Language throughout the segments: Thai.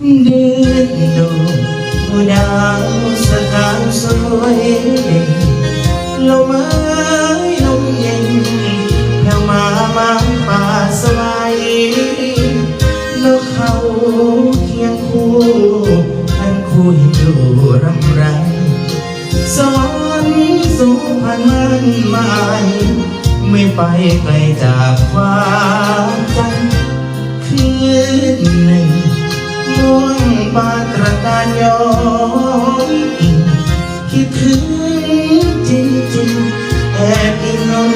เดือนดูดาวสกาวสวยลมเอ้ยลมเย็นพระมามาป่าสวายนกเขาเคียงคู่ท่าคุยดูรำไรสวรสุพรรณมันหมายไม่ไปไกลจากความจัน วงบาตรการย้อนอิงคิดถึงจริงๆแอบอินนน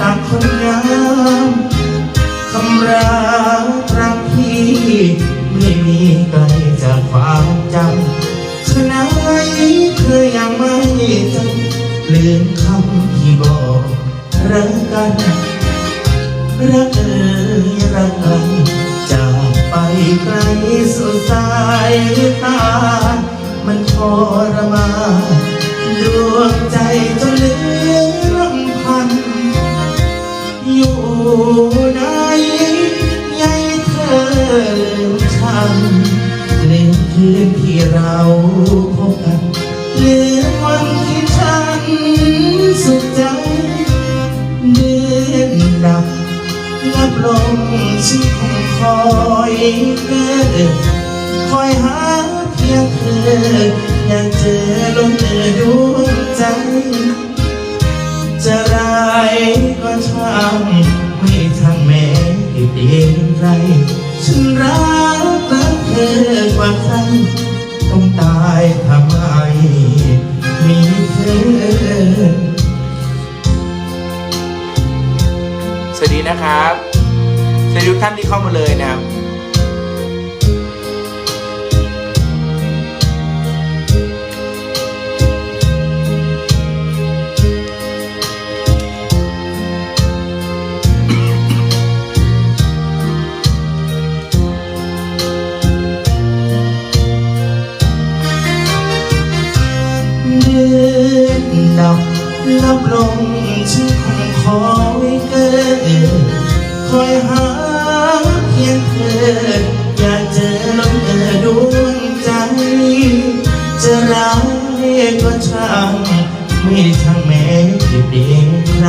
ตักคนงามคำรักรักพี่ไม่มีไกลจากความจำฉะนั้เธอยังไม่จำลืมคำที่บอกรักกันรักเอ่ รมานดวงใจจนเหลือลำพัน อยู่ไหนยายเธอลืมฉันลืมคืนที่เราพบกันลืมวันที่ฉันสุขใจเดือนดับนับลงฉันคงคอยเกิดคอยหา อยากเจอลมเอ่อดวงใจ จะร้ายก็ช่างไม่ช่างแม้ติดเองใครฉันรักรักเธอกว่าใครต้องตายทำไมมีเธอ สวัสดีนะครับสวัสดีทุกท่านที่เข้ามาเลยนะครับ อนดับลับลงฉันคงคอยเกิดคอยหาเพียงเธออยากเจอลมเออดวงใจ จะรักก็ช่างไม่ช่างแม้จะเดียงใคร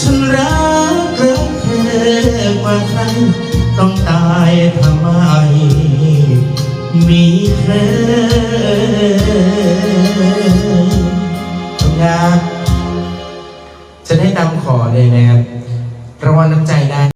ฉันรักรักเธอกว่าใครต้องตายทำไม มีเธอ ครับ จะได้นำขอเลยนะครับรางวัลน้ำใจได้